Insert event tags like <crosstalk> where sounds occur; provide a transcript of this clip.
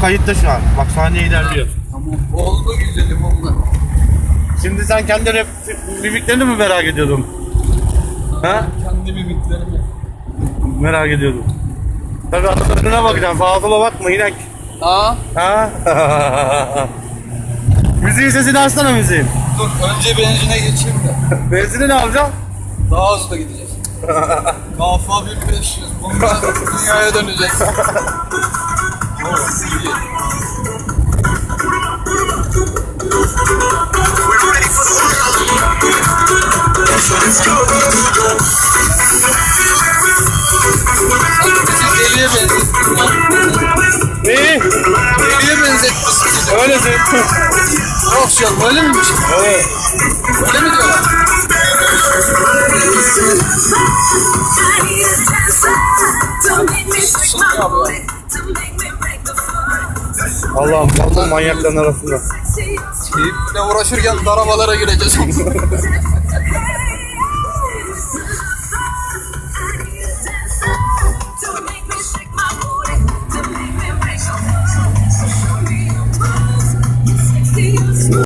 kayıtta şu an. Bak saniye ilerliyor. Tamam. Oldu güzelim oldu. Şimdi sen kendi rap mimiklerini mi merak ediyordun? Ha? Kendi mimiklerimi. Merak ediyordum. Tabii adamın önüne bakacaksın. Sola bakma inek. Aa. Ha? <laughs> Müziğin sesini açsana müziğin. Dur önce benzine geçeyim de. <laughs> Benzini ne alacaksın? Daha hızlı gideceğiz. Kafa 1500. Bundan dünyaya döneceğiz. <laughs> deliye benzettin ya. Neyi? Deliye benzettin bizi de. Yok canım öyle miymiş? evet. Öyle mi diyorlar? Allah'ım kaldım manyakların arasında. Keyifle uğraşırken darabalara gireceğiz. <laughs>